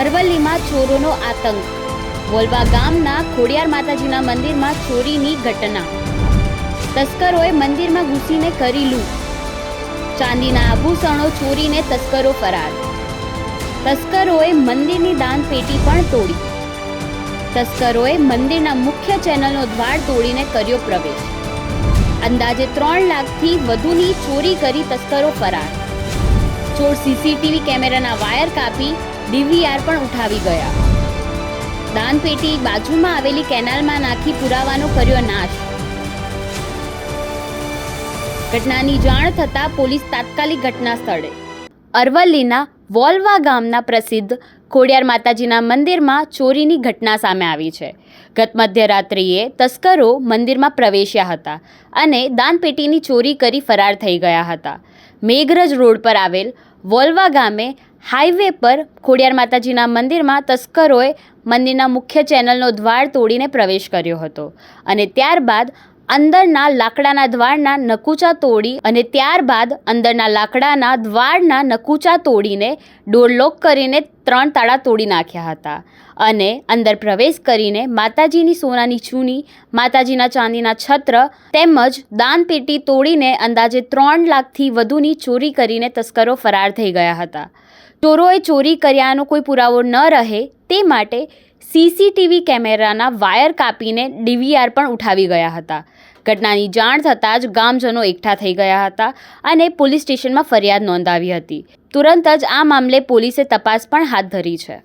અરવલ્લીમાં ચોરોનો આતંક. વોલવા ગામના ખોડિયાર માતાજીના મંદિરમાં ચોરીની ઘટના. તસ્કરોએ મંદિરમાં ઘૂસીને કરી લૂંટ. ચાંદીના આભૂષણો ચોરીને તસ્કરો ફરાર. તસ્કરોએ મંદિરની દાન પેટી પણ તોડી. તસ્કરોએ મંદિરના મુખ્ય ચેનલનો દ્વાર તોડીને કર્યો પ્રવેશ. અંદાજે ત્રણ લાખથી વધુની ચોરી કરી તસ્કરો ફરાર. ચોર સીસીટીવી કેમેરાના વાયર કાપી ડીવીઆર પણ ઉઠાવી ગયા. દાનપેટી બાજુમાં આવેલી કેનાલમાં નાખી પુરાવાનો કર્યો નાશ. ઘટનાની જાણ થતાં પોલીસ તાત્કાલિક ઘટના સ્થળે અરવલ્લીના વોલવા ગામના પ્રસિદ્ધ ખોડિયાર માતાજીના મંદિરમાં ચોરીની ઘટના સામે આવી છે. ગત મધ્યરાત્રિએ તસ્કરો મંદિરમાં પ્રવેશ્યા હતા અને દાનપેટીની ચોરી કરી ફરાર થઈ ગયા હતા. મેઘરજ રોડ પર આવેલ વોલવા ગામે હાઈવે પર ખોડિયાર માતાજીના મંદિરમાં તસ્કરોએ મંદિરના મુખ્ય ચેનલનો દ્વાર તોડીને પ્રવેશ કર્યો હતો. અને ત્યારબાદ અંદરના લાકડાના દ્વારના નકુચા તોડી અને ત્યારબાદ અંદરના લાકડાના દ્વારના નકુચા તોડીને ડોરલોક કરીને ત્રણ તાળા તોડી નાખ્યા હતા અને અંદર પ્રવેશ કરીને માતાજીની સોનાની ચૂની, માતાજીના ચાંદીના છત્ર તેમજ દાનપેટી તોડીને અંદાજે ત્રણ લાખથી વધુની ચોરી કરીને તસ્કરો ફરાર થઈ ગયા હતા. ચોરોએ ચોરી કર્યાનો કોઈ પુરાવો ન રહે તે માટે સીસીટીવી કેમેરાના વાયર કાપીને ડીવીઆર પણ ઉઠાવી ગયા હતા. ઘટનાની જાણ થતાં જ ગામજનો એકઠા થઈ ગયા હતા અને પોલીસ સ્ટેશનમાં ફરિયાદ નોંધાવી હતી. તુરંત જ આ મામલે પોલીસે તપાસ પણ હાથ ધરી છે.